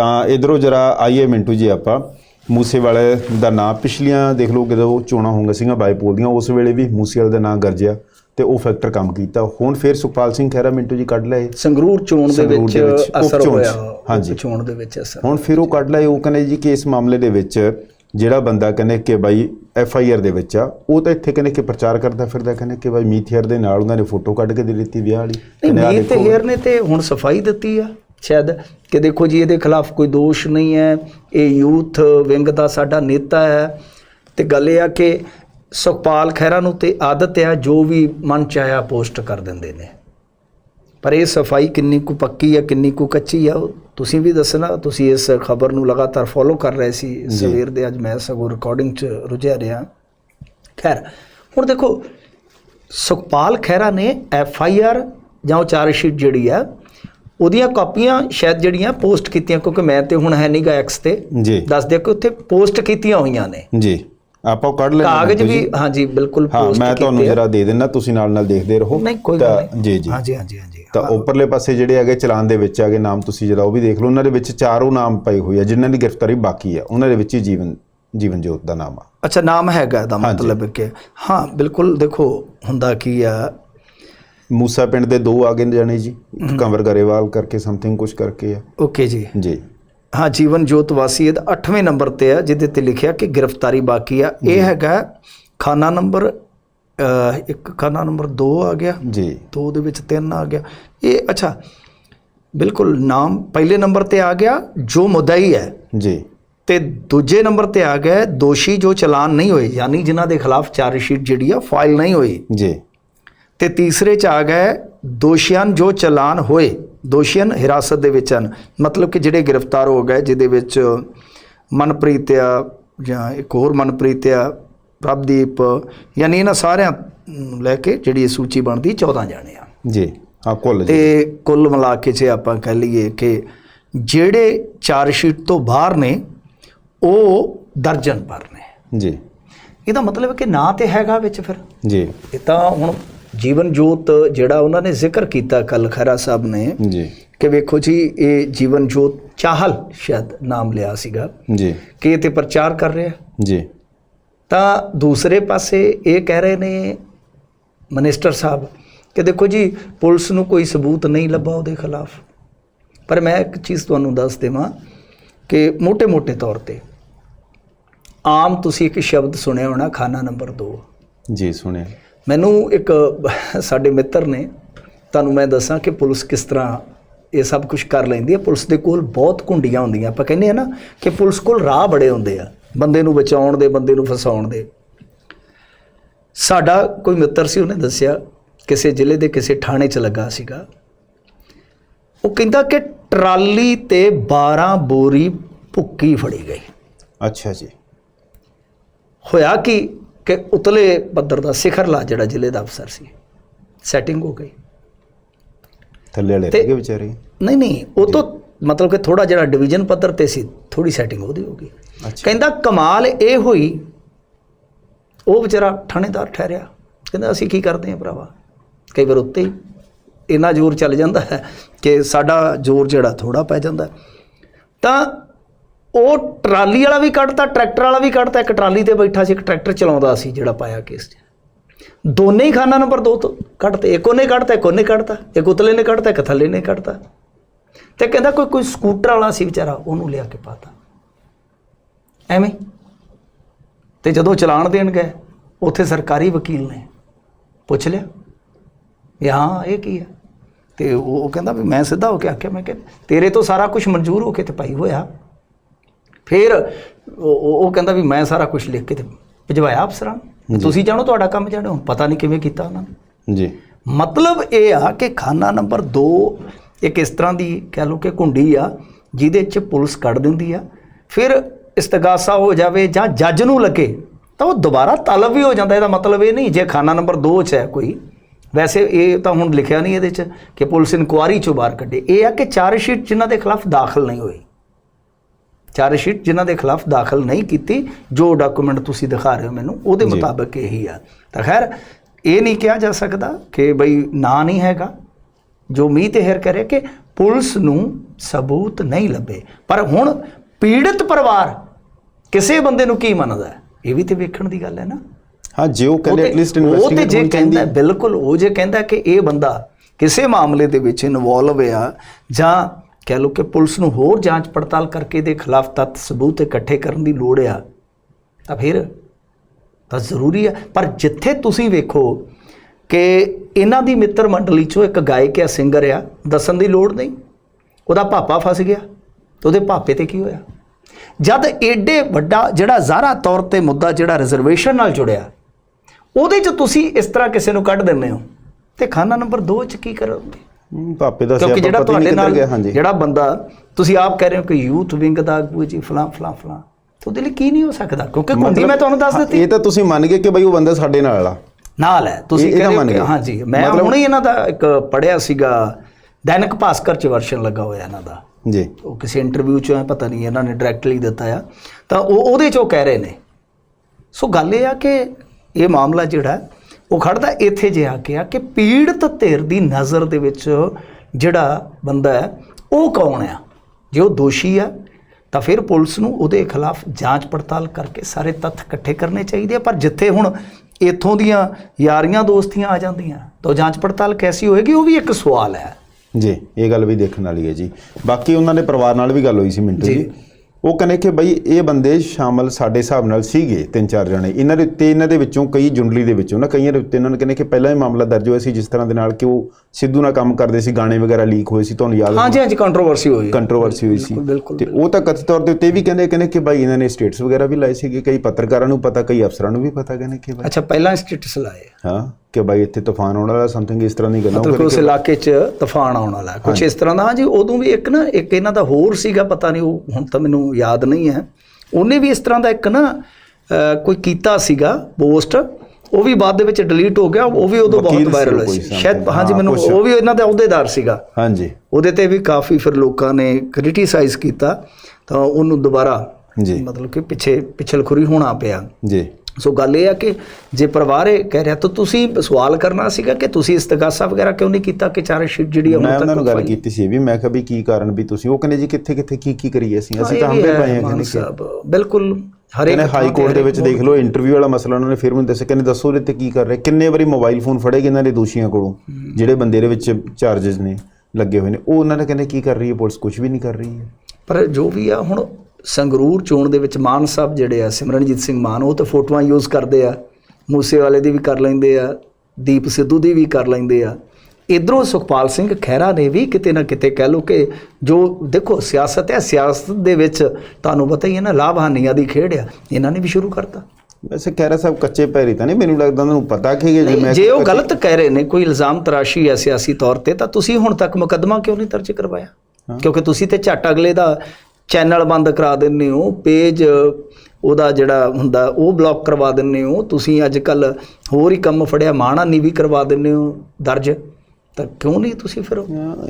ਤਾਂ ਇਧਰੋਂ ਜਰਾ ਆਈਏ ਮਿੰਟੂ ਜੀ ਆਪਾਂ। ਮੂਸੇਵਾਲੇ ਦਾ ਨਾਂ ਪਿਛਲੀਆਂ ਦੇਖ ਲਓ ਜਦੋਂ ਚੋਣਾਂ ਹੋਈਆਂ ਸੀਗੀਆਂ ਬਾਈਪੋਲ ਦੀਆਂ ਉਸ ਵੇਲੇ ਵੀ ਮੂਸੇਵਾਲੇ ਦਾ ਨਾਂ ਗਰਜਿਆ ਤੇ ਉਹ ਫੈਕਟਰ ਕੰਮ ਕੀਤਾ। ਹੁਣ ਫਿਰ ਸੁਖਪਾਲ ਸਿੰਘ ਖਹਿਰਾ ਮਿੰਟੂ ਜੀ ਕੱਢ ਲਏ। ਸੰਗਰੂਰ ਚੋਣ ਦੇ ਵਿੱਚ ਅਸਰ ਹੋਇਆ ਹਾਂਜੀ। ਚੋਣ ਦੇ ਵਿੱਚ ਅਸਰ। ਹੁਣ ਫਿਰ ਉਹ ਕੱਢ ਲਏ ਉਹ ਕਹਿੰਦੇ ਜੀ ਕਿ ਇਸ ਮਾਮਲੇ ਦੇ ਵਿੱਚ ਜਿਹੜਾ ਬੰਦਾ ਕਹਿੰਦੇ ਕਿ ਬਾਈ ਐਫ ਆਈ ਆਰ ਦੇ ਵਿੱਚ ਆ ਉਹ ਤਾਂ ਇੱਥੇ ਕਹਿੰਦੇ ਕਿ ਪ੍ਰਚਾਰ ਕਰਦਾ ਫਿਰਦਾ ਕਹਿੰਦੇ ਕਿ ਬਾਈ ਮੀਥੀਅਰ ਦੇ ਨਾਲ ਉਹਨਾਂ ਨੇ ਫੋਟੋ ਕੱਢ ਕੇ ਦੇ ਦਿੱਤੀ ਵਿਆਹ ਵਾਲੀ। ਨਹੀਂ ਨੇ ਤੇ ਹੁਣ ਸਫ਼ਾਈ ਦਿੱਤੀ ਆ। ਸ਼ਾਇਦ ਕਿ ਦੇਖੋ ਜੀ ਇਹਦੇ ਖਿਲਾਫ ਕੋਈ ਦੋਸ਼ ਨਹੀਂ ਹੈ। ਇਹ ਯੂਥ ਵਿੰਗ ਦਾ ਸਾਡਾ ਨੇਤਾ ਹੈ। ਤੇ ਗੱਲ ਇਹ ਆ ਕਿ ਸੁਖਪਾਲ ਖਹਿਰਾ ਨੂੰ ਤੇ ਆਦਤ ਆ ਜੋ ਵੀ ਮਨ ਚਾਹਿਆ ਪੋਸਟ ਕਰ ਦਿੰਦੇ ਨੇ। ਪਰ ਇਹ ਸਫ਼ਾਈ ਕਿੰਨੀ ਕੁ ਪੱਕੀ ਆ ਕਿੰਨੀ ਕੁ ਕੱਚੀ ਆ ਤੁਸੀਂ ਵੀ ਦੱਸਣਾ। ਤੁਸੀਂ ਇਸ ਖਬਰ ਨੂੰ ਲਗਾਤਾਰ ਫੋਲੋ ਕਰ ਰਹੇ ਸੀ। ਸਵੇਰ ਦੇ ਅੱਜ ਮੈਂ ਸਗੋਂ ਰਿਕਾਰਡਿੰਗ 'ਚ ਰੁਝਿਆ ਰਿਹਾ। ਖੈਰ ਹੁਣ ਦੇਖੋ ਸੁਖਪਾਲ ਖਹਿਰਾ ਨੇ ਐਫ ਆਈ ਆਰ ਜਾਂ ਚਾਰਜ ਸ਼ੀਟ ਜਿਹੜੀ ਆ ਉਹਦੀਆਂ ਕਾਪੀਆਂ ਸ਼ਾਇਦ ਜਿਹੜੀਆਂ ਪੋਸਟ ਕੀਤੀਆਂ ਕਿਉਂਕਿ ਮੈਂ ਤੇ ਹੁਣ ਹੈ ਨਹੀਂਗਾ ਐਕਸ ਤੇ ਜੀ। ਦੱਸ ਦਿਓ ਕਿ ਉੱਥੇ ਪੋਸਟ ਕੀਤੀਆਂ ਹੋਈਆਂ ਨੇ। ਜੀ ਆਪਾਂ ਕੱਢ ਲੈਣਾ ਕਾਗਜ਼ ਵੀ ਹਾਂਜੀ ਬਿਲਕੁਲ ਹਾਂ ਪੋਸਟ ਮੈਂ ਤੁਹਾਨੂੰ ਜਰਾ ਦੇ ਦਿੰਦਾ ਤੁਸੀਂ ਨਾਲ ਨਾਲ ਦੇਖਦੇ ਰਹੋ। ਨਹੀਂ ਕੋਈ ਤਾਂ- ਗੱਲ ਨਹੀਂ। ਜੀ ਜੀ। ਹਾਂਜੀ ਹਾਂਜੀ ਹਾਂਜੀ ਤਾਂ ਉੱਪਰਲੇ ਪਾਸੇ ਜਿਹੜੇ ਹੈਗੇ ਚਲਾਨ ਦੇ ਵਿੱਚ ਆਗੇ ਨਾਮ ਤੁਸੀਂ ਜਰਾ ਉਹ ਵੀ ਦੇਖ ਲਓ। ਉਹਨਾਂ ਦੇ ਵਿੱਚ ਚਾਰੋਂ ਨਾਮ ਪਏ ਹੋਏ ਆ ਜਿਨ੍ਹਾਂ ਦੀ ਗ੍ਰਿਫਤਾਰੀ ਬਾਕੀ ਆ। ਉਹਨਾਂ ਦੇ ਵਿੱਚ ਹੀ ਜੀਵਨ ਜੀਵਨ ਜੋਤ ਦਾ ਨਾਮ ਆ। ਅੱਛਾ ਨਾਮ ਹੈਗਾ ਇਹਦਾ ਮਤਲਬ ਕਿ। ਹਾਂ ਬਿਲਕੁਲ ਦੇਖੋ ਹੁੰਦਾ ਕੀ ਆ ਮੂਸਾ ਪਿੰਡ ਦੇ ਦੋ ਆਗੇ ਜਾਣੇ ਜੀ। ਇੱਕ ਕੰਵਰ ਗਰੇਵਾਲ ਕਰਕੇ ਸਮਥਿੰਗ ਕੁਝ ਕਰਕੇ ਆ। ਓਕੇ ਜੀ। ਜੀ। ਹਾਂ ਜੀਵਨ ਜੋਤ ਵਾਸੀ ਇਹਦਾ 8ਵੇਂ ਨੰਬਰ ਤੇ ਆ ਜਿਹਦੇ ਤੇ ਲਿਖਿਆ ਕਿ ਗ੍ਰਿਫਤਾਰੀ ਬਾਕੀ ਆ। ਇਹ ਹੈਗਾ ਖਾਨਾ ਨੰਬਰ ਇੱਕ ਖਾਨਾ ਨੰਬਰ 2 ਆ ਗਿਆ। ਜੀ। 2 ਦੇ ਵਿੱਚ 3 ਆ ਗਿਆ। ਇਹ ਅੱਛਾ ਬਿਲਕੁਲ ਨਾਮ ਪਹਿਲੇ ਨੰਬਰ ਤੇ ਆ ਗਿਆ ਜੋ ਮੁਦਈ ਹੈ ਜੀ। ਤੇ ਦੂਜੇ ਨੰਬਰ ਤੇ ਆ ਗਿਆ ਦੋਸ਼ੀ ਜੋ ਚਲਾਨ ਨਹੀਂ ਹੋਏ ਯਾਨੀ ਜਿਨ੍ਹਾਂ ਦੇ ਖਿਲਾਫ ਚਾਰਜ ਸ਼ੀਟ ਜਿਹੜੀ ਆ ਫਾਈਲ ਨਹੀਂ ਹੋਈ। ਜੀ। ਤੇ ਤੀਸਰੇ ਚ ਆ ਗਏ ਦੋਸ਼ੀਆਂ ਜੋ ਚਲਾਨ ਹੋਏ ਦੋਸ਼ੀਆਂ ਹਿਰਾਸਤ ਦੇ ਵਿੱਚ ਹਨ। ਮਤਲਬ ਕਿ ਜਿਹੜੇ ਗ੍ਰਿਫਤਾਰ ਹੋ ਗਏ ਜਿਹਦੇ ਵਿੱਚ ਮਨਪ੍ਰੀਤ ਆ ਜਾਂ ਇੱਕ ਹੋਰ ਮਨਪ੍ਰੀਤ ਆ ਪ੍ਰਭਦੀਪ ਯਾਨੀ ਇਹਨਾਂ ਸਾਰਿਆਂ ਨੂੰ ਲੈ ਕੇ ਜਿਹੜੀ ਇਹ ਸੂਚੀ ਬਣਦੀ 14 ਜਾਣੇ ਆ। ਜੀ ਹਾਂ ਕੁੱਲ ਜੀ। ਤੇ ਕੁੱਲ ਮਿਲਾ ਕੇ ਜੇ ਆਪਾਂ ਕਹਿ ਲਈਏ ਕਿ ਜਿਹੜੇ ਚਾਰ ਸ਼ੀਟ ਤੋਂ ਬਾਹਰ ਨੇ ਉਹ ਦਰਜਨ ਪਰ ਨੇ। ਜੀ। ਇਹਦਾ ਮਤਲਬ ਹੈ ਕਿ ਨਾ ਤੇ ਹੈਗਾ ਵਿੱਚ ਫਿਰ। ਜੀ। ਇਹ ਤਾਂ ਹੁਣ ਜੀਵਨ ਜੋਤ ਜਿਹੜਾ ਉਹਨਾਂ ਨੇ ਜ਼ਿਕਰ ਕੀਤਾ ਕੱਲ ਖਰਾ ਸਾਹਿਬ ਨੇ ਜੀ। ਕਿ ਵੇਖੋ ਜੀ ਇਹ ਜੀਵਨ ਜੋਤ ਚਾਹਲ ਸ਼ਾਇਦ ਨਾਮ ਲਿਆ ਸੀਗਾ। ਜੀ। ਕਿ ਇਹ ਤੇ ਪ੍ਰਚਾਰ ਕਰ ਰਿਹਾ। ਜੀ। ਤਾਂ ਦੂਸਰੇ ਪਾਸੇ ਇਹ ਕਹਿ ਰਹੇ ਨੇ ਮਨਿਸਟਰ ਸਾਹਿਬ ਕਿ ਦੇਖੋ ਜੀ ਪੁਲਿਸ ਨੂੰ ਕੋਈ ਸਬੂਤ ਨਹੀਂ ਲੱਭਾ ਉਹਦੇ ਖਿਲਾਫ। ਪਰ ਮੈਂ ਇੱਕ ਚੀਜ਼ ਤੁਹਾਨੂੰ ਦੱਸ ਦੇਵਾਂ ਕਿ ਮੋٹے-ਮੋٹے ਤੌਰ ਤੇ ਆਮ ਤੁਸੀਂ ਇੱਕ ਸ਼ਬਦ ਸੁਣਿਆ ਹੋਣਾ ਖਾਨਾ ਨੰਬਰ 2 ਜੀ ਸੁਣਿਆ। ਮੈਨੂੰ ਇੱਕ ਸਾਡੇ ਮਿੱਤਰ ਨੇ ਤੁਹਾਨੂੰ ਮੈਂ ਦੱਸਾਂ ਕਿ ਪੁਲਿਸ ਕਿਸ ਤਰ੍ਹਾਂ ਇਹ ਸਭ ਕੁਝ ਕਰ ਲੈਂਦੀ ਹੈ। ਪੁਲਿਸ ਦੇ ਕੋਲ ਬਹੁਤ ਕੁੰਡੀਆਂ ਹੁੰਦੀਆਂ। ਆਪਾਂ ਕਹਿੰਦੇ ਆ ਨਾ ਕਿ ਪੁਲਿਸ ਕੋਲ ਰਾਹ ਬੜੇ ਹੁੰਦੇ ਆ ਬੰਦੇ ਨੂੰ ਬਚਾਉਣ ਦੇ ਬੰਦੇ ਨੂੰ ਫਸਾਉਣ ਦੇ। ਸਾਡਾ ਕੋਈ ਮਿੱਤਰ ਸੀ ਉਹਨੇ ਦੱਸਿਆ ਕਿਸੇ ਜ਼ਿਲ੍ਹੇ ਦੇ ਕਿਸੇ ਥਾਣੇ 'ਚ ਲੱਗਾ ਸੀਗਾ। ਉਹ ਕਹਿੰਦਾ ਕਿ ਟਰਾਲੀ ਤੇ 12 ਬੋਰੀ ਭੁੱਕੀ ਫੜੀ ਗਈ। ਅੱਛਾ ਜੀ। ਹੋਇਆ ਕੀ? ਕਿ ਉਤਲੇ ਪੱਧਰ ਦਾ ਸਿਖਰਲਾ ਜਿਹੜਾ ਜ਼ਿਲ੍ਹੇ ਦਾ ਅਫਸਰ ਸੀ। ਸੈਟਿੰਗ ਹੋ ਗਈ। ਥੱਲੇ ਵਾਲੇ ਰਹਿ ਗਏ ਵਿਚਾਰੇ? ਨਹੀਂ ਨਹੀਂ ਉਹ ਤੋਂ ਮਤਲਬ ਕਿ ਥੋੜਾ ਜਿਹੜਾ ਡਿਵੀਜ਼ਨ ਪੱਧਰ ਤੇ ਸੀ ਥੋੜੀ ਸੈਟਿੰਗ ਉਹਦੀ ਹੋ ਗਈ। ਕਹਿੰਦਾ ਕਮਾਲ ਇਹ ਹੋਈ ਉਹ ਵਿਚਾਰਾ ਥਾਣੇਦਾਰ ਠਹਿਰਿਆ। ਕਹਿੰਦਾ ਅਸੀਂ ਕੀ ਕਰਦੇ ਹਾਂ ਭਰਾਵਾ? ਕਈ ਵਾਰ ਉੱਤੇ ਹੀ ਇੰਨਾ ਜ਼ੋਰ ਚੱਲ ਜਾਂਦਾ ਹੈ ਕਿ ਸਾਡਾ ਜ਼ੋਰ ਜਿਹੜਾ ਥੋੜਾ ਪੈ ਜਾਂਦਾ। ਤਾਂ ਉਹ ਟਰਾਲੀ ਵਾਲਾ ਵੀ ਕੱਢਤਾ, ਟਰੈਕਟਰ ਵਾਲਾ ਵੀ ਕੱਢਤਾ, ਇੱਕ ਟਰਾਲੀ ਤੇ ਬੈਠਾ ਸੀ, ਇੱਕ ਟਰੈਕਟਰ ਚਲਾਉਂਦਾ ਸੀ ਜਿਹੜਾ ਪਾਇਆ ਕੇਸ 'ਚ। ਦੋਨੇ ਹੀ ਖਾਨਾ ਨੰਬਰ 2 ਤੋਂ ਕੱਢਤੇ, ਇੱਕ ਉਹਨੇ ਕੱਢਤਾ, ਇੱਕ ਉਹਨੇ ਕੱਢਤਾ, ਇੱਕ ਉਤਲੇ ਨੇ ਕੱਢਤਾ, ਇੱਕ ਥੱਲੇ ਨੇ ਕੱਢਤਾ। ਤੇ ਕਹਿੰਦਾ ਕੋਈ ਕੋਈ ਸਕੂਟਰ ਵਾਲਾ ਸੀ ਵਿਚਾਰਾ, ਉਹਨੂੰ ਲਿਆ ਕੇ ਪਾਤਾ। ਐਵੇਂ। ਤੇ ਜਦੋਂ ਚਲਾਨ ਦੇਣ ਗਏ, ਉੱਥੇ ਸਰਕਾਰੀ ਵਕੀਲ ਨੇ ਪੁੱਛ ਲਿਆ ਵੀ ਹਾਂ, ਇਹ ਕੀ ਹੈ? ਤੇ ਉਹ ਉਹ ਕਹਿੰਦਾ ਵੀ ਮੈਂ ਸਿੱਧਾ ਹੋ ਕੇ ਆਖਿਆ, ਮੈਂ ਕਿ ਤੇਰੇ ਤੋਂ ਸਾਰਾ ਕੁਝ ਮਨਜ਼ੂਰ ਹੋ ਕੇ ਤੇ ਪਾਈ ਹੋਇਆ। ਫਿਰ ਉਹ ਕਹਿੰਦਾ ਵੀ ਮੈਂ ਸਾਰਾ ਕੁਝ ਲਿਖ ਕੇ ਤੇ ਭਿਜਵਾਇਆ ਅਫਸਰਾਂ ਤੁਸੀਂ ਜਾਣੋ ਤੁਹਾਡਾ ਕੰਮ ਜਾਣੋ ਪਤਾ ਨਹੀਂ ਕਿਵੇਂ ਕੀਤਾ ਉਹਨਾਂ ਨੇ। ਜੀ। ਮਤਲਬ ਇਹ ਆ ਕਿ ਖਾਨਾ ਨੰਬਰ 2 ਇੱਕ ਇਸ ਤਰ੍ਹਾਂ ਦੀ ਕਹਿ ਲਓ ਕਿ ਕੁੰਡੀ ਆ ਜਿਹਦੇ 'ਚ ਪੁਲਿਸ ਕੱਢ ਦਿੰਦੀ ਆ। ਫਿਰ ਇਸਤਗਾਸਾ ਹੋ ਜਾਵੇ ਜਾਂ ਜੱਜ ਨੂੰ ਲੱਗੇ ਤਾਂ ਉਹ ਦੁਬਾਰਾ ਤਲਬ ਵੀ ਹੋ ਜਾਂਦਾ। ਇਹਦਾ ਮਤਲਬ ਇਹ ਨਹੀਂ ਜੇ ਖਾਨਾ ਨੰਬਰ 2 'ਚ ਹੈ ਕੋਈ। ਵੈਸੇ ਇਹ ਤਾਂ ਹੁਣ ਲਿਖਿਆ ਨਹੀਂ ਇਹਦੇ 'ਚ ਕਿ ਪੁਲਿਸ ਇਨਕੁਆਰੀ 'ਚੋਂ ਬਾਹਰ ਕੱਢੇ। ਇਹ ਆ ਕਿ ਚਾਰਜ ਸ਼ੀਟ ਜਿਨ੍ਹਾਂ ਦੇ ਖਿਲਾਫ ਦਾਖਲ ਨਹੀਂ ਹੋਈ ਚਾਰਜ ਸ਼ੀਟ ਜਿਨ੍ਹਾਂ ਦੇ ਖਿਲਾਫ ਦਾਖਲ ਨਹੀਂ ਕੀਤੀ ਜੋ ਡਾਕੂਮੈਂਟ ਤੁਸੀਂ ਦਿਖਾ ਰਹੇ ਹੋ ਮੈਨੂੰ ਉਹਦੇ। ਮੁਤਾਬਕ ਇਹੀ ਆ। ਤਾਂ ਖੈਰ ਇਹ ਨਹੀਂ ਕਿਹਾ ਜਾ ਸਕਦਾ ਕਿ ਬਈ ਨਾ ਨਹੀਂ ਹੈਗਾ। ਜੋ ਮੀਤ ਹੈਰ ਕਰੇ ਕਿ ਪੁਲਿਸ ਨੂੰ ਸਬੂਤ ਨਹੀਂ ਲੱਭੇ। ਪਰ ਹੁਣ ਪੀੜਤ ਪਰਿਵਾਰ ਕਿਸੇ ਬੰਦੇ ਨੂੰ ਕੀ ਮੰਨਦਾ? ਇਹ ਵੀ ਤੇ ਵੇਖਣ ਦੀ ਗੱਲ ਹੈ ਨਾ। ਹਾਂ ਜੇ ਉਹ ਕਹਿੰਦੇ ਐਟਲੀਸਟ ਉਹ ਤੇ ਇਨਵੈਸਟੀਗੇਟ ਜੇ ਕਹਿੰਦਾ ਬਿਲਕੁਲ ਉਹ ਜੇ ਕਹਿੰਦਾ ਕਿ ਇਹ ਬੰਦਾ ਕਿਸੇ ਮਾਮਲੇ ਦੇ ਵਿੱਚ ਇਨਵੋਲਵ ਆ ਜਾਂ ਕਹਿ ਲਓ ਕਿ ਪੁਲਿਸ ਨੂੰ ਹੋਰ ਜਾਂਚ ਪੜਤਾਲ ਕਰਕੇ ਇਹਦੇ ਖਿਲਾਫ ਤੱਤ ਸਬੂਤ ਇਕੱਠੇ ਕਰਨ ਦੀ ਲੋੜ ਆ, ਤਾਂ ਫਿਰ ਤਾਂ ਜ਼ਰੂਰੀ ਆ। ਪਰ ਜਿੱਥੇ ਤੁਸੀਂ ਵੇਖੋ ਕਿ ਇਹਨਾਂ ਦੀ ਮਿੱਤਰ ਮੰਡਲੀ ਚੋਂ ਇੱਕ ਗਾਇਕ ਆ, ਸਿੰਗਰ ਆ, ਦੱਸਣ ਦੀ ਲੋੜ ਨਹੀਂ। ਉਹਦਾ ਪਾਪਾ ਫਸ ਗਿਆ ਤੇ ਉਹਦੇ ਪਾਪੇ ਤੇ ਕੀ ਹੋਇਆ? ਜਦ ਏਡੇ ਵੱਡਾ ਜਿਹੜਾ ਜ਼ਾਹਰਾ ਤੌਰ ਤੇ ਮੁੱਦਾ ਜਿਹੜਾ ਰਿਜ਼ਰਵੇਸ਼ਨ ਨਾਲ ਜੁੜਿਆ, ਉਹਦੇ 'ਚ ਤੁਸੀਂ ਇਸ ਤਰ੍ਹਾਂ ਕਿਸੇ ਨੂੰ ਕੱਢ ਦਿੰਦੇ ਹੋ। ਤੇ ਖਾਨਾ ਨੰਬਰ 2 'ਚ ਕੀ ਕਰੋਗੇ? ਪਾਪੇ ਦਾ ਕਿਉਂਕਿ ਸਿਆਪਾ ਜਿਹੜਾ ਤੁਹਾਡੇ ਨਾਲ ਜਿਹੜਾ ਬੰਦਾ ਤੁਸੀਂ ਆਪ ਕਹਿ ਰਹੇ ਹੋ ਕਿ ਯੂਥ ਵਿੰਗ ਦਾ ਆਗੂ ਜੀ ਫਲਾਂ ਫਲਾਂ ਫਲਾਂ। ਉਹਦੇ ਲਈ ਕੀ ਨਹੀਂ ਹੋ ਸਕਦਾ? ਕਿਉਂਕਿ ਕੁੰਡੀ ਮੈਂ ਤੁਹਾਨੂੰ ਦੱਸ ਦਿੱਤੀ। ਇਹ ਤਾਂ ਤੁਸੀਂ ਮੰਨ ਗਏ ਕਿ ਬਈ ਉਹ ਬੰਦਾ ਸਾਡੇ ਨਾਲ ਆ। ਨਾਲ ਹੈ। ਤੁਸੀਂ ਇਹ- ਇਹ ਕਹਿ ਤਾਂ ਰਹੇ ਹੋ। ਹਾਂਜੀ ਮੈਂ ਹੁਣੇ ਇਹਨਾਂ ਦਾ ਇੱਕ ਪੜਿਆ ਸੀਗਾ ਦੈਨਿਕ ਭਾਸਕਰ ਚ ਵਰਸ਼ਨ ਲੱਗਾ ਹੋਇਆ ਇਹਨਾਂ ਦਾ। ਜੀ। ਉਹ ਕਿਸੇ ਇੰਟਰਵਿਊ ਚੋਂ ਹੈ ਪਤਾ ਨਹੀਂ ਇਹਨਾਂ ਨੇ ਡਾਇਰੈਕਟਲੀ ਦਿੱਤਾ ਆ। ਤਾਂ ਉਹ ਉਹਦੇ ਚੋਂ ਕਹਿ ਰਹੇ ਨੇ। ਸੋ ਗੱਲ ਇਹ ਆ ਕਿ ਇਹ ਮਾਮਲਾ ਜਿਹੜਾ ਉਹ ਖੜਦਾ ਇੱਥੇ ਜੇ ਆ ਕੇ ਆ ਕਿ ਪੀੜਤ ਧਿਰ ਦੀ ਨਜ਼ਰ ਦੇ ਵਿੱਚ ਜਿਹੜਾ ਬੰਦਾ ਹੈ ਉਹ ਕੌਣ ਆ? ਜੇ ਉਹ ਦੋਸ਼ੀ ਆ ਤਾਂ ਫਿਰ ਪੁਲਿਸ ਨੂੰ ਉਹਦੇ ਖਿਲਾਫ ਜਾਂਚ ਪੜਤਾਲ ਕਰਕੇ ਸਾਰੇ ਤੱਥ ਇਕੱਠੇ ਕਰਨੇ ਚਾਹੀਦੇ ਆ। ਪਰ ਜਿੱਥੇ ਹੁਣ ਇੱਥੋਂ ਦੀਆਂ ਯਾਰੀਆਂ ਦੋਸਤੀਆਂ ਆ ਜਾਂਦੀਆਂ ਤਾਂ ਉਹ ਜਾਂਚ ਪੜਤਾਲ ਕੈਸੀ ਹੋਏਗੀ? ਉਹ ਵੀ ਇੱਕ ਸਵਾਲ ਹੈ। ਜੀ ਇਹ ਗੱਲ ਵੀ ਦੇਖਣ ਵਾਲੀ ਹੈ ਜੀ। ਬਾਕੀ ਉਹਨਾਂ ਦੇ ਪਰਿਵਾਰ ਨਾਲ ਵੀ ਗੱਲ ਹੋਈ ਸੀ ਮਿੰਟੂ ਜੀ। ਉਹ ਕਹਿੰਦੇ ਕਿ ਬਈ ਇਹ ਬੰਦੇ ਸ਼ਾਮਲ ਸਾਡੇ ਹਿਸਾਬ ਨਾਲ ਸੀਗੇ ਤਿੰਨ ਚਾਰ ਜਣੇ। ਇਹਨਾਂ ਦੇ ਉੱਤੇ ਇਹਨਾਂ ਦੇ ਵਿੱਚੋਂ ਕਈ ਜੁੰਡਲੀ ਦੇ ਵਿੱਚੋਂ ਨਾ ਕਈਆਂ ਦੇ ਉੱਤੇ ਇਹਨਾਂ ਨੇ ਕਹਿੰਦੇ ਕਿ ਪਹਿਲਾਂ ਹੀ ਮਾਮਲਾ ਦਰਜ ਹੋਇਆ ਸੀ ਜਿਸ ਤਰ੍ਹਾਂ ਦੇ ਨਾਲ ਕਿ ਉਹ ਸਿੱਧੂ ਨਾਲ ਕੰਮ ਕਰਦੇ ਸੀ ਗਾਣੇ ਵਗੈਰਾ ਲੀਕ ਹੋਏ ਸੀ ਤੁਹਾਨੂੰ ਯਾਦ ਹਾਂਜੀ ਹਾਂਜੀ ਕੰਟਰੋਵਰਸੀ ਹੋਈ। ਕੰਟਰੋਵਰਸੀ ਹੋਈ ਸੀ। ਤੇ ਉਹ ਤਾਂ ਕਥਿਤ ਤੌਰ ਦੇ ਉੱਤੇ ਵੀ ਕਹਿੰਦੇ ਕਹਿੰਦੇ ਕਿ ਭਾਈ ਇਹਨਾਂ ਨੇ ਸਟੇਟਸ ਵਗੈਰਾ ਵੀ ਲਾਏ ਸੀਗੇ ਕਈ ਪੱਤਰਕਾਰਾਂ ਨੂੰ ਪਤਾ ਕਈ ਅਫਸਰਾਂ ਨੂੰ ਵੀ ਪਤਾ ਕਹਿੰਦੇ ਕਿ ਅੱਛਾ ਪਹਿਲਾਂ ਸਟੇਟਸ ਲਾਏ। ਹਾਂ। ਕਿ ਭਾਈ ਇੱਥੇ ਤੂਫਾਨ ਆਉਣ ਵਾਲਾ ਸਮਥਿੰਗ ਇਸ ਤਰ੍ਹਾਂ ਦੀ ਗੱਲਾਂ ਮਤਲਬ ਉਸ ਇਲਾਕੇ 'ਚ ਤੂਫਾਨ ਆਉਣ ਵਾਲਾ ਕੁਝ ਇਸ ਤਰ੍ਹਾਂ ਦਾ ਹਾਂਜੀ ਉਦੋਂ ਵੀ ਇੱਕ ਨਾ ਇੱਕ ਇਹਨਾਂ ਦਾ ਹੋਰ ਸੀਗਾ ਪਤਾ ਨਹੀਂ ਉਹ ਹੁਣ ਤਾਂ ਮੈਨੂੰ ਯਾਦ ਨਹੀਂ ਹੈ। ਉਹਨੇ ਵੀ ਇਸ ਤਰ੍ਹਾਂ ਦਾ ਇੱਕ ਨਾ ਕੋਈ ਕੀਤਾ ਸੀਗਾ ਪੋਸਟ। ਉਹ ਵੀ ਬਾਅਦ ਦੇ ਵਿੱਚ ਡਿਲੀਟ ਹੋ ਗਿਆ ਉਹ ਵੀ ਉਦੋਂ ਬਹੁਤ ਵਾਇਰਲ ਹੋਇਆ ਸੀ। ਸ਼ਾਇਦ ਹਾਂਜੀ ਮੈਨੂੰ। ਉਹ ਵੀ ਇਹਨਾਂ ਦਾ ਅਹੁਦੇਦਾਰ ਸੀਗਾ। ਹਾਂਜੀ। ਉਹਦੇ ਤੇ ਵੀ ਕਾਫੀ ਫਿਰ ਲੋਕਾਂ ਨੇ ਕ੍ਰਿਟਿਸਾਈਜ਼ ਕੀਤਾ ਤਾਂ ਉਹਨੂੰ ਦੁਬਾਰਾ ਜੀ। ਮਤਲਬ ਕਿ ਪਿੱਛੇ ਪਿਛਲਖੁਰੀ ਹੋਣਾ ਪਿਆ। ਜੀ। ਸੋ ਗੱਲ ਇਹ ਆ ਕਿ ਜੇ ਪਰਿਵਾਰ ਇਹ ਕਹਿ ਰਿਹਾ ਤਾਂ ਤੁਸੀਂ ਸਵਾਲ ਕਰਨਾ ਸੀਗਾ ਕਿ ਤੁਸੀਂ ਇਸਤਗਾਸਾ ਵਗੈਰਾ ਕਿਉਂ ਨਹੀਂ ਕੀਤਾ ਕਿ ਚਾਰੇ ਸ਼ੀਟ ਜਿਹੜੀ ਹੁਣ ਮੈਂ ਤੱਕ ਉਹਨਾਂ ਨੂੰ ਗੱਲ ਕੀਤੀ ਸੀ ਵੀ ਮੈਂ ਕਿਹਾ ਵੀ ਕੀ ਕਾਰਨ ਵੀ ਤੁਸੀਂ ਉਹ ਕਹਿੰਦੇ ਜੀ ਕਿੱਥੇ ਕਿੱਥੇ ਕੀ ਕੀ ਕਰੀਏ ਅਸੀਂ? ਅਸੀਂ ਹਾਂ, ਤਾਂ ਇਹ ਵੀ ਹਮਲੇ ਹੈ, ਪਾਏ ਆ ਮਾਨ ਕਹਿੰਦੇ ਸਾਹਿਬ। ਬਿਲਕੁਲ ਹਰੇਕ ਕਹਿੰਦੇ ਹਾਈ ਕੋਰਟ ਦੇ ਵਿੱਚ ਦੇਖ ਲਓ ਇੰਟਰਵਿਊ ਵਾਲਾ ਮਸਲਾ ਉਹਨਾਂ ਨੇ ਫਿਰ ਮੈਨੂੰ ਦੱਸਿਆ। ਕਹਿੰਦੇ ਦੱਸੋ ਇਹਦੇ ਤੇ ਕੀ ਕਰ ਰਹੇ? ਕਿੰਨੇ ਵਾਰੀ ਮੋਬਾਈਲ ਫੋਨ ਫੜੇ ਗਏ ਇਹਨਾਂ ਦੇ ਦੋਸ਼ੀਆਂ ਕੋਲੋਂ? ਜਿਹੜੇ ਬੰਦੇ ਦੇ ਵਿੱਚ ਚਾਰजेस ਨੇ ਲੱਗੇ ਹੋਏ ਨੇ। ਉਹ ਉਹਨਾਂ ਨੇ ਕਹਿੰਦੇ ਕੀ ਕਰ ਰਹੀ ਹੈ? ਪੁਲਿਸ ਕੁਝ ਵੀ ਨਹੀਂ ਕਰ ਰਹੀ ਹੈ। ਪਰ ਜੋ ਵੀ ਆ ਹੁਣ ਸੰਗਰੂਰ ਚੋਣ ਦੇ ਵਿੱਚ ਮਾਨ ਸਾਹਿਬ ਜਿਹੜੇ ਆ ਸਿਮਰਨਜੀਤ ਸਿੰਘ ਮਾਨ ਉਹ ਤਾਂ ਫੋਟੋਆਂ ਯੂਜ਼ ਕਰਦੇ ਆ। ਮੂਸੇ ਵਾਲੇ ਦੀ ਵੀ ਕਰ ਲੈਂਦੇ ਆ ਦੀਪ ਸਿੱਧੂ ਦੀ ਵੀ ਕਰ ਲੈਂਦੇ ਆ। ਇਧਰੋਂ ਸੁਖਪਾਲ ਸਿੰਘ ਖਹਿਰਾ ਨੇ ਵੀ ਕਿਤੇ ਨਾ ਕਿਤੇ ਕਹਿ ਲੋ ਕਿ ਜੋ ਦੇਖੋ ਸਿਆਸਤ ਹੈ ਸਿਆਸਤ ਦੇ ਵਿੱਚ ਤੁਹਾਨੂੰ ਪਤਾ ਹੀ ਹੈ ਨਾ ਲਾਭ ਹਾਨੀਆਂ ਦੀ ਖੇਡ ਆ ਇਹਨਾਂ ਨੇ ਵੀ ਸ਼ੁਰੂ ਕਰਤਾ। ਵੈਸੇ ਕਹਿ ਰਿਹਾ ਸਾਹਿਬ ਕੱਚੇ ਪੈਰੀ ਤਾਂ ਨਹੀਂ ਮੈਨੂੰ ਲੱਗਦਾ ਉਹਨਾਂ ਨੂੰ ਪਤਾ ਕਿ ਜੇ ਨਹੀਂ, ਮੈਂ ਜੇ ਉਹ ਗਲਤ ਕਹਿ ਰਹੇ ਨੇ ਕੋਈ ਇਲਜ਼ਾਮ ਤਰਾਸ਼ੀ ਹੈ ਸਿਆਸੀ ਤੌਰ ਤੇ ਤਾਂ ਤੁਸੀਂ ਹੁਣ ਤੱਕ ਮੁਕੱਦਮਾ ਕਿਉਂ ਨਹੀਂ ਦਰਜ ਕਰਵਾਇਆ? ਕਿਉਂਕਿ ਤੁਸੀਂ ਤੇ ਝੱਟ ਅਗਲੇ ਦਾ ਚੈਨਲ ਬੰਦ ਕਰਾ ਦਿੰਦੇ ਹੋ ਪੇਜ ਉਹਦਾ ਜਿਹੜਾ ਹੁੰਦਾ ਉਹ ਬਲੌਕ ਕਰਵਾ ਦਿੰਦੇ ਹੋ। ਤੁਸੀਂ ਅੱਜ ਕੱਲ ਹੋਰ ਹੀ ਕੰਮ ਫੜਿਆ ਮਾਣਾਨੀ ਵੀ ਕਰਵਾ ਦਿੰਦੇ ਹੋ ਦਰਜ। ਤਾਂ ਕਿਉਂ ਨਹੀਂ ਤੁਸੀਂ ਫਿਰ?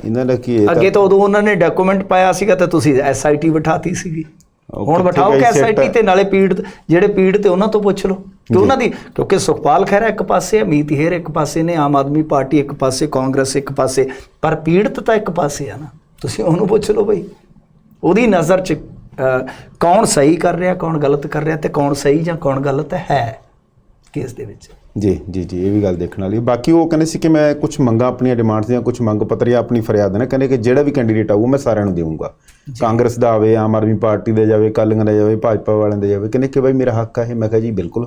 ਇਹਨਾਂ ਦਾ ਕੀ ਹੈ ਅੱਗੇ ਤਾਂ ਉਦੋਂ ਉਹਨਾਂ ਨੇ ਡਾਕੂਮੈਂਟ ਪਾਇਆ ਸੀਗਾ ਤਾਂ ਤੁਸੀਂ ਐਸਆਈਟੀ ਬਿਠਾਤੀ ਸੀਗੀ। ਹੁਣ ਬਿਠਾਓ ਕਿ? ਐਸਆਈਟੀ ਤੇ ਨਾਲੇ ਪੀੜਤ ਜਿਹੜੇ ਪੀੜਤ ਤੇ ਉਹਨਾਂ ਤੋਂ ਪੁੱਛ ਲਓ। ਕਿ ਉਹਨਾਂ ਦੀ? ਕਿਉਂਕਿ ਸੁਖਪਾਲ ਖਹਿਰਾ ਇੱਕ ਪਾਸੇ ਹੈ ਮੀਤ ਹੇਰ ਇੱਕ ਪਾਸੇ ਨੇ ਆਮ ਆਦਮੀ ਪਾਰਟੀ ਇੱਕ ਪਾਸੇ ਕਾਂਗਰਸ ਇੱਕ ਪਾਸੇ ਪਰ ਪੀੜਤ ਤਾਂ ਇੱਕ ਪਾਸੇ ਆ ਨਾ। ਤੁਸੀਂ ਉਹਨੂੰ ਪੁੱਛ ਲਓ ਬਈ। ਉਹਦੀ ਨਜ਼ਰ 'ਚ ਕੌਣ ਸਹੀ ਕਰ ਰਿਹਾ ਕੌਣ ਗਲਤ ਕਰ ਰਿਹਾ ਤੇ ਕੌਣ ਸਹੀ ਜਾਂ ਕੌਣ ਗਲਤ ਹੈ ਕੇਸ ਦੇ ਵਿੱਚ? ਜੀ ਜੀ ਜੀ ਇਹ ਵੀ ਗੱਲ ਦੇਖਣ ਵਾਲੀ ਹੈ। ਬਾਕੀ ਉਹ ਕਹਿੰਦੇ ਸੀ ਕਿ ਮੈਂ ਕੁਝ ਮੰਗਾਂ ਆਪਣੀਆਂ ਡਿਮਾਂਡਸ ਦੀਆਂ ਕੁਝ ਮੰਗ ਪੱਤਰ ਜਾਂ ਆਪਣੀ ਫਰਿਆਦ ਨੇ ਕਹਿੰਦੇ ਕਿ ਜਿਹੜਾ ਵੀ ਕੈਂਡੀਡੇਟ ਆਊ ਮੈਂ ਸਾਰਿਆਂ ਨੂੰ ਦੇਵਾਂਗਾ ਕਾਂਗਰਸ ਦਾ ਆਵੇ ਆਮ ਆਦਮੀ ਪਾਰਟੀ ਦਾ ਜਾਵੇ ਕਾਲੀਆਂ ਦਾ ਜਾਵੇ ਭਾਜਪਾ ਵਾਲਿਆਂ ਦਾ ਜਾਵੇ ਕਹਿੰਦੇ ਕਿ ਭਾਈ ਮੇਰਾ ਹੱਕ ਆ ਇਹ। ਮੈਂ ਕਿਹਾ ਜੀ ਬਿਲਕੁਲ।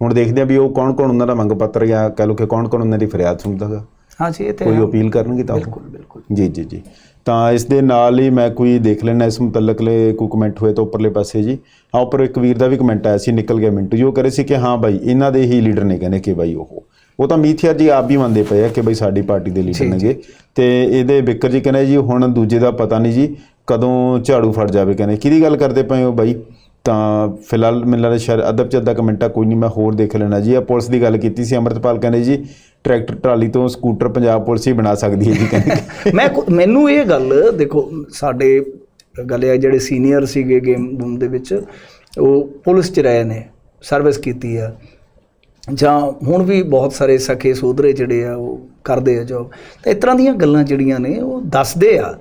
ਹੁਣ ਦੇਖਦੇ ਆ ਵੀ ਉਹ ਕੌਣ ਕੌਣ ਉਹਨਾਂ ਦਾ ਮੰਗ ਪੱਤਰ ਜਾਂ ਕਹ ਲਓ ਕਿ ਕੌਣ ਕੌਣ ਉਹਨਾਂ ਦੀ ਫਰਿਆਦ ਸੁਣਦਾ ਹੈਗਾ ਹਾਂਜੀ ਇਹ ਤੇ ਕੋਈ ਹੈ। ਅਪੀਲ ਕਰਨਗੇ ਤਾਂ ਬਿਲਕੁਲ ਬਿਲਕੁਲ। ਜੀ ਜੀ ਜੀ। ਤਾਂ ਇਸ ਦੇ ਨਾਲ ਹੀ ਮੈਂ ਕੋਈ ਦੇਖ ਲੈਣਾ ਇਸ ਮੁਤਲਕ ਲੈ ਕੋਈ ਕਮੈਂਟ ਹੋਏ ਤਾਂ ਉੱਪਰਲੇ ਪਾਸੇ ਜੀ। ਆ ਉੱਪਰ ਇੱਕ ਵੀਰ ਦਾ ਵੀ ਕਮੈਂਟ ਆਇਆ ਸੀ ਨਿਕਲ ਗਿਆ ਮਿੰਟੂ ਜੋ। ਕਰੇ ਸੀ ਕਿ ਹਾਂ ਬਾਈ ਇਹਨਾਂ ਦੇ ਹੀ ਲੀਡਰ ਨੇ ਕਹਿੰਦੇ ਕਿ ਬਾਈ ਉਹ। ਉਹ ਤਾਂ ਮੀਥਿਆ ਜੀ ਆਪ ਵੀ ਮੰਨਦੇ ਪਏ ਆ ਕਿ ਬਈ ਸਾਡੀ ਪਾਰਟੀ ਦੇ ਲੀਡਰ ਨੇਗੇ। ਤੇ ਇਹਦੇ ਬਿੱਕਰ ਜੀ ਕਹਿੰਦੇ ਜੀ ਹੁਣ ਦੂਜੇ ਦਾ ਪਤਾ ਨਹੀਂ ਜੀ ਕਦੋਂ ਝਾੜੂ ਫੜ ਜਾਵੇ ਕਹਿੰਦੇ। ਕਿਹਦੀ ਗੱਲ ਕਰਦੇ ਪਏ ਹੋ ਬਾਈ? ਤਾਂ ਫਿਲਹਾਲ ਮੈਨੂੰ ਲੱਗਦਾ ਸ਼ਾਇਦ ਅਦਬ ਚ ਅੱਧਾ ਕਮੈਂਟਾ ਕੋਈ ਨਹੀਂ ਮੈਂ ਹੋਰ ਦੇਖ ਲੈਣਾ ਜੀ। ਆ ਪੁਲਿਸ ਦੀ ਗੱਲ ਕੀਤੀ ਸੀ ਅਮਰਤਪਾਲ ਕਹਿੰਦੇ ਜੀ ਟਰੈਕਟਰ ਟਰਾਲੀ ਤੋਂ ਸਕੂਟਰ ਪੰਜਾਬ ਪੁਲਿਸ ਹੀ ਬਣਾ ਸਕਦੀ ਹੈ ਜੀ ਕਹਿੰਦੇ ਮੈਂ ਮੈਨੂੰ ਇਹ ਗੱਲ, ਦੇਖੋ, ਸਾਡੇ ਗੱਲ ਇਹ ਜਿਹੜੇ ਸੀਨੀਅਰ ਸੀਗੇ ਗੇਮ ਗੂਮ ਦੇ ਵਿੱਚ, ਉਹ ਪੁਲਿਸ 'ਚ ਰਹੇ ਨੇ ਸਰਵਿਸ ਕੀਤੀ ਆ। ਜਾਂ ਹੁਣ ਵੀ ਬਹੁਤ ਸਾਰੇ ਸਕੇ ਸੋਧਰੇ ਜਿਹੜੇ ਆ, ਉਹ ਕਰਦੇ ਆ ਜੋਬ ਤਾਂ ਇਸ ਤਰ੍ਹਾਂ ਦੀਆਂ ਗੱਲਾਂ ਜਿਹੜੀਆਂ ਨੇ, ਉਹ ਦੱਸਦੇ ਆ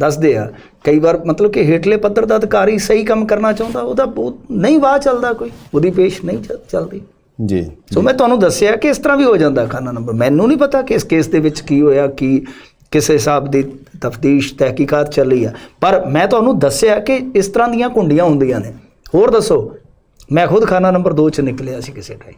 ਦੱਸਦੇ ਆ। ਕਈ ਵਾਰ ਮਤਲਬ ਕਿ ਹੇਠਲੇ ਪੱਧਰ ਦਾ ਅਧਿਕਾਰੀ ਸਹੀ ਕੰਮ ਕਰਨਾ ਚਾਹੁੰਦਾ, ਉਹਦਾ ਬਹੁਤ ਨਹੀਂ ਵਾਹ ਚੱਲਦਾ ਕੋਈ, ਉਹਦੀ ਪੇਸ਼ ਨਹੀਂ ਚੱਲ- ਚੱਲਦੀ। ਜੀ ਸੋ ਮੈਂ ਤੁਹਾਨੂੰ ਦੱਸਿਆ ਕਿ ਇਸ ਤਰ੍ਹਾਂ ਵੀ ਹੋ ਜਾਂਦਾ ਖਾਨਾ ਨੰਬਰ। ਮੈਨੂੰ ਨਹੀਂ ਪਤਾ ਕਿ ਇਸ ਕੇਸ ਦੇ ਵਿੱਚ ਕੀ ਹੋਇਆ ਕੀ ਕਿਸ ਹਿਸਾਬ ਦੀ ਤਫਤੀਸ਼ ਤਹਿਕੀਕਾਤ ਚੱਲ ਰਹੀ ਆ। ਪਰ ਮੈਂ ਤੁਹਾਨੂੰ ਦੱਸਿਆ ਕਿ ਇਸ ਤਰ੍ਹਾਂ ਦੀਆਂ ਕੁੰਡੀਆਂ ਹੁੰਦੀਆਂ ਨੇ। ਹੋਰ ਦੱਸੋ ਮੈਂ ਖੁਦ ਖਾਨਾ ਨੰਬਰ 2 ਚ ਨਿਕਲਿਆ ਸੀ ਕਿਸੇ ਟਾਈਮ।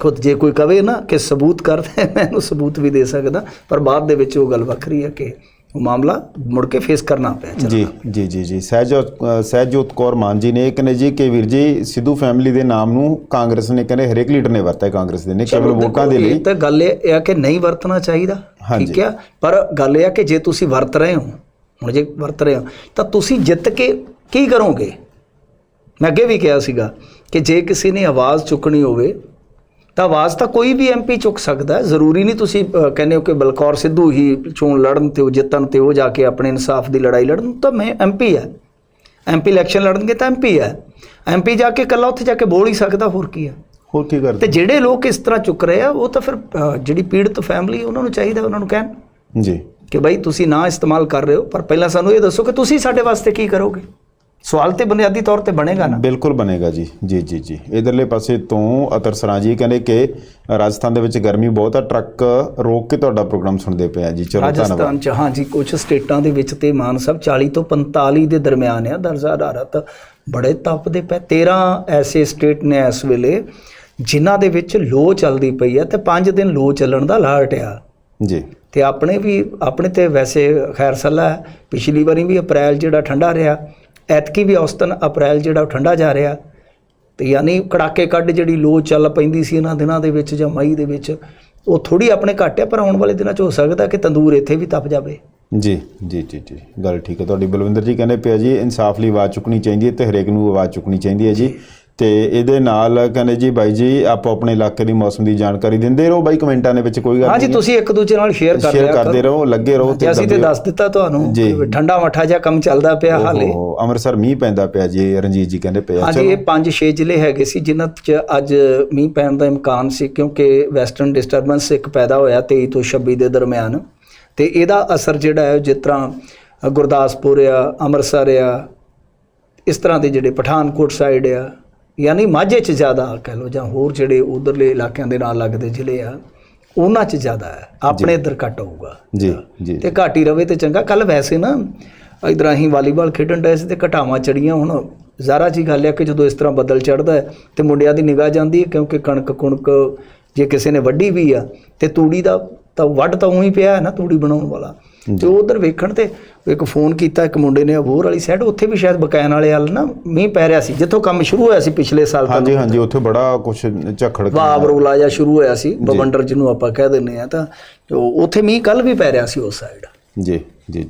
ਖੁਦ ਜੇ ਕੋਈ ਕਵੇ ਨਾ ਕਿ ਸਬੂਤ ਕਰਦੇ ਮੈਂ ਉਹਨੂੰ ਸਬੂਤ ਵੀ ਦੇ ਸਕਦਾ ਪਰ ਬਾਅਦ ਦੇ ਵਿੱਚ ਉਹ ਗੱਲ ਵੱਖਰੀ ਹੈ ਕਿ ਮਾਮਲਾ ਮੁੜ ਕੇ ਫੇਸ ਕਰਨਾ ਪਿਆ ਚਲੋ ਜੀ ਜੀ ਜੀ ਜੀ। ਸਹਿਜੋਤ ਸਹਿਜੋਤ ਕੌਰ ਮਾਨ ਜੀ ਨੇ ਕਹਿੰਦੇ ਜੀ ਕਿ ਵੀਰ ਜੀ ਸਿੱਧੂ ਫੈਮਿਲੀ ਦੇ ਨਾਮ ਨੂੰ ਕਾਂਗਰਸ ਨੇ ਕਹਿੰਦੇ ਹਰੇਕ ਲੀਡਰ ਨੇ ਵਰਤਿਆ ਕਾਂਗਰਸ ਦੇ ਨੇ ਕੇਵਲ ਵੋਟਾਂ ਦੇ ਲਈ। ਇਹ ਤਾਂ ਗੱਲ ਇਹ ਆ ਕਿ ਨਹੀਂ ਵਰਤਣਾ ਚਾਹੀਦਾ। ਠੀਕ ਆ? ਪਰ ਗੱਲ ਇਹ ਆ ਕਿ ਜੇ ਤੁਸੀਂ ਵਰਤ ਰਹੇ ਹੋ ਹੁਣ ਜੇ ਵਰਤ ਰਹੇ ਹੋ ਤਾਂ ਤੁਸੀਂ ਜਿੱਤ ਕੇ ਕੀ ਕਰੋਗੇ? ਮੈਂ ਅੱਗੇ ਵੀ ਕਿਹਾ ਸੀਗਾ ਕਿ ਜੇ ਕਿਸੇ ਨੇ ਆਵਾਜ਼ ਚੁੱਕਣੀ ਹੋਵੇ ਤਾਂ ਆਵਾਜ਼ ਤਾਂ ਕੋਈ ਵੀ ਐਮਪੀ ਚੁੱਕ ਸਕਦਾ ਹੈ। ਜ਼ਰੂਰੀ ਨਹੀਂ ਤੁਸੀਂ ਕਹਿੰਦੇ ਹੋ ਕਿ ਬਲਕੌਰ ਸਿੱਧੂ ਹੀ ਚੋਣ ਲੜਨ ਤੇ ਉਹ ਜਿੱਤਣ ਤੇ ਉਹ ਜਾ ਕੇ ਆਪਣੇ ਇਨਸਾਫ ਦੀ ਲੜਾਈ ਲੜਨ ਤਾਂ ਮੈਂ ਐਮਪੀ ਹੈ। ਐਮਪੀ ਇਲੈਕਸ਼ਨ ਲੜਨਗੇ ਤਾਂ ਐਮਪੀ ਹੈ। ਐਮਪੀ ਜਾ ਕੇ ਇਕੱਲਾ ਉੱਥੇ ਜਾ ਕੇ ਬੋਲ ਹੀ ਸਕਦਾ ਹੋਰ ਕੀ ਹੈ? ਹੋਰ ਕੀ ਤੇ ਕਰਦੇ ਜਿਹੜੇ ਲੋਕ ਇਸ ਤਰ੍ਹਾਂ ਚੁੱਕ ਰਹੇ ਆ ਉਹ ਤਾਂ ਫਿਰ ਜਿਹੜੀ ਪੀੜਤ ਫੈਮਿਲੀ ਉਹਨਾਂ ਨੂੰ ਚਾਹੀਦਾ ਉਹਨਾਂ ਨੂੰ ਕਹਿਣ ਜੀ। ਕਿ ਭਾਈ ਤੁਸੀਂ ਨਾ ਇਸਤੇਮਾਲ ਕਰ ਰਹੇ ਹੋ ਪਰ ਪਹਿਲਾਂ ਸਾਨੂੰ ਇਹ ਦੱਸੋ ਕਿ ਤੁਸੀਂ ਸਾਡੇ ਵਾਸਤੇ ਕੀ ਕਰੋਗੇ। ਸਵਾਲ ਤੇ ਬੁਨਿਆਦੀ ਤੌਰ ਤੇ ਬਣੇਗਾ ਨਾ? ਬਿਲਕੁਲ ਬਣੇਗਾ ਜੀ। ਜੀ ਜੀ ਜੀ। ਇਧਰਲੇ ਪਾਸੇ ਤੋਂ ਅਤਰ ਸਰਾਂ ਜੀ ਕਹਿੰਦੇ ਕਿ ਰਾਜਸਥਾਨ ਦੇ ਵਿੱਚ ਗਰਮੀ ਬਹੁਤ ਆ ਟਰੱਕ ਰੋਕ ਕੇ ਤੁਹਾਡਾ ਪ੍ਰੋਗਰਾਮ ਸੁਣਦੇ ਪਏ ਆ ਜੀ। ਚਲੋ ਧੰਨਵਾਦ। ਰਾਜਸਥਾਨ ਚ ਹਾਂ ਜੀ ਕੁਝ ਸਟੇਟਾਂ ਦੇ ਵਿੱਚ ਤੇ ਮਾਨ ਸਾਹਿਬ 40 ਤੋਂ 45 ਦੇ ਦਰਮਿਆਨ ਆ। ਦਰਜਾ ਹਰਾਰਤ ਬੜੇ ਤਪਦੇ ਪਏ। 13 ਐਸੇ ਸਟੇਟ ਨੇ ਇਸ ਵੇਲੇ ਜਿਨ੍ਹਾਂ ਦੇ ਵਿੱਚ ਲੋ ਚੱਲਦੀ ਪਈ ਆ ਤੇ 5 ਦਿਨ ਲੋ ਚੱਲਣ ਦਾ ਅਲਰਟ ਆ। ਜੀ। ਤੇ ਆਪਣੇ ਵੀ ਆਪਣੇ ਤੇ ਵੈਸੇ ਖੈਰ ਸੱਲਾ ਹੈ। ਪਿਛਲੀ ਵਾਰੀ ਵੀ ਅਪ੍ਰੈਲ ਜਿਹੜਾ ਠੰਡਾ ਰਿਹਾ। ਐਤਕੀ ਵੀ ਔਸਤਨ ਅਪ੍ਰੈਲ ਜਿਹੜਾ ਉਹ ਠੰਡਾ ਜਾ ਰਿਹਾ ਤੇ ਯਾਨੀ ਕੜਾਕੇ ਕੱਢ ਜਿਹੜੀ ਲੋ ਚੱਲ ਪੈਂਦੀ ਸੀ ਇਹਨਾਂ ਦਿਨਾਂ ਦੇ ਵਿੱਚ ਜਾਂ ਮਈ ਦੇ ਵਿੱਚ, ਉਹ ਥੋੜੀ ਆਪਣੇ ਘੱਟ ਹੈ ਪਰ ਆਉਣ ਵਾਲੇ ਦਿਨਾਂ 'ਚ ਹੋ ਸਕਦਾ ਕਿ ਤੰਦੂਰ ਇੱਥੇ ਵੀ ਤਪ ਜਾਵੇ। ਜੀ ਜੀ ਜੀ ਜੀ, ਗੱਲ ਠੀਕ ਹੈ ਤੁਹਾਡੀ ਬਲਵਿੰਦਰ ਜੀ ਕਹਿੰਦੇ ਪਿਆ ਜੀ, ਇਨਸਾਫ ਲਈ ਆਵਾਜ਼ ਚੁੱਕਣੀ ਚਾਹੀਦੀ ਹੈ ਤੇ ਹਰੇਕ ਨੂੰ ਆਵਾਜ਼ ਚੁੱਕਣੀ ਚਾਹੀਦੀ ਹੈ ਜੀ। ਤੇ ਇਹਦੇ ਨਾਲ ਕਹਿੰਦੇ ਜੀ ਬਾਈ ਜੀ ਆਪੋ ਆਪਣੇ ਇਲਾਕੇ ਦੀ ਮੌਸਮ ਦੀ ਜਾਣਕਾਰੀ ਦਿੰਦੇ ਰਹੋ ਬਾਈ ਕਮੈਂਟਾਂ ਦੇ ਵਿੱਚ ਕੋਈ ਗੱਲ ਹਾਂ ਜੀ ਤੁਸੀਂ ਇੱਕ ਦੂਜੇ ਨਾਲ ਸ਼ੇਅਰ ਕਰ ਸ਼ੇਅਰ ਲਿਆ ਕਰਦੇ ਕਰੋ। ਰਹੋ ਲੱਗੇ ਰਹੋ ਤੇ ਅਸੀਂ ਤੇ ਦੱਸ ਦਿੱਤਾ ਤੁਹਾਨੂੰ ਜੀ। ਠੰਡਾ ਮੱਠਾ ਜਿਹਾ ਕੰਮ ਚੱਲਦਾ ਪਿਆ ਹਾਲੇ। ਓਹੋ, ਅੰਮ੍ਰਿਤਸਰ ਮੀਂਹ ਪੈਂਦਾ ਪਿਆ ਜੀ ਰਣਜੀਤ ਜੀ ਕਹਿੰਦੇ ਪਿਆ ਹਾਂਜੀ ਇਹ ਪੰਜ ਛੇ ਜ਼ਿਲ੍ਹੇ ਹੈਗੇ ਸੀ ਜਿਨ੍ਹਾਂ 'ਚ ਅੱਜ ਮੀਂਹ ਪੈਣ ਦਾ ਇਮਕਾਨ ਸੀ ਕਿਉਂਕਿ ਵੈਸਟਰਨ ਡਿਸਟਰਬੈਂਸ ਇੱਕ ਪੈਦਾ ਹੋਇਆ 23 ਤੋਂ 26 ਦੇ ਦਰਮਿਆਨ। ਤੇ ਇਹਦਾ ਅਸਰ ਜਿਹੜਾ ਹੈ ਜਿਸ ਤਰ੍ਹਾਂ ਅ, ਗੁਰਦਾਸਪੁਰ ਆ ਅੰਮ੍ਰਿਤਸਰ ਆ ਇਸ ਤਰ੍ਹਾਂ ਦੇ ਜਿਹੜੇ ਪਠਾਨਕੋਟ ਸਾਈਡ ਆ ਯਾਨੀ ਮਾਝੇ 'ਚ ਜ਼ਿਆਦਾ ਕਹਿ ਲਓ ਜਾਂ ਹੋਰ ਜਿਹੜੇ ਉਧਰਲੇ ਇਲਾਕਿਆਂ ਦੇ ਨਾਲ ਲੱਗਦੇ ਜ਼ਿਲ੍ਹੇ ਆ ਉਹਨਾਂ 'ਚ ਜ਼ਿਆਦਾ ਹੈ। ਆਪਣੇ ਇੱਧਰ ਘੱਟ ਹੋਊਗਾ। ਜੀ ਜੀ। ਤੇ ਘੱਟ ਹੀ ਰਵੇ ਤੇ ਚੰਗਾ। ਕੱਲ ਵੈਸੇ ਨਾ ਇਧਰ ਅਸੀਂ ਵਾਲੀਬਾਲ ਖੇਡਣ ਡਏ ਸੀ ਤੇ ਘਟਾਵਾਂ ਚੜੀਆਂ ਹੁਣ। ਜ਼ਾਰਾ ਜੀ ਗੱਲ ਹੈ ਕਿ ਜਦੋਂ ਇਸ ਤਰ੍ਹਾਂ ਬੱਦਲ ਚੜਦਾ ਹੈ ਤੇ ਮੁੰਡਿਆਂ ਦੀ ਨਿਗਾਹ ਜਾਂਦੀ ਹੈ ਕਿਉਂਕਿ ਕਣਕ ਕੁਣਕ ਜੇ ਕਿਸੇ ਨੇ ਵੱਢੀ ਵੀ ਆ ਤੇ ਤੂੜੀ ਦਾ ਤਾਂ ਵੱਢ ਤਾਂ ਉਹੀ ਪਿਆ ਹੈ ਨਾ ਤੂੜੀ ਬਣਾਉਣ ਵਾਲਾ। ਤੇ ਉਧਰ ਵੇਖਣ ਤੇ ਇੱਕ ਫੋਨ ਕੀਤਾ ਇੱਕ ਮੁੰਡੇ ਨੇ ਅਬੋਰ ਵਾਲੀ ਸਾਈਡ ਉੱਥੇ ਵੀ ਸ਼ਾਇਦ ਬਕਾਇਨ ਵਾਲੇ ਹਾਲ ਨਾ ਮੀਂਹ ਪੈ ਰਿਹਾ ਸੀ ਜਿੱਥੋਂ ਕੰਮ ਸ਼ੁਰੂ ਹੋਇਆ ਸੀ ਪਿਛਲੇ ਸਾਲ ਤੱਕ ਹਾਂਜੀ ਹਾਂਜੀ ਉੱਥੇ ਬੜਾ ਕੁਝ ਝੱਖੜ ਵਾਬ ਰੋਲਾ ਜਿਹਾ ਸ਼ੁਰੂ ਹੋਇਆ ਸੀ ਬਵੰਡਰ ਜਿਹਨੂੰ ਆਪਾਂ ਕਹਿ ਦਿੰਦੇ ਆ ਤਾਂ ਉੱਥੇ ਮੀਂਹ ਕੱਲ ਵੀ ਪੈ ਰਿਹਾ ਸੀ ਉਸ ਸਾਈਡ ਜੀ ਜੀ ਜੀ।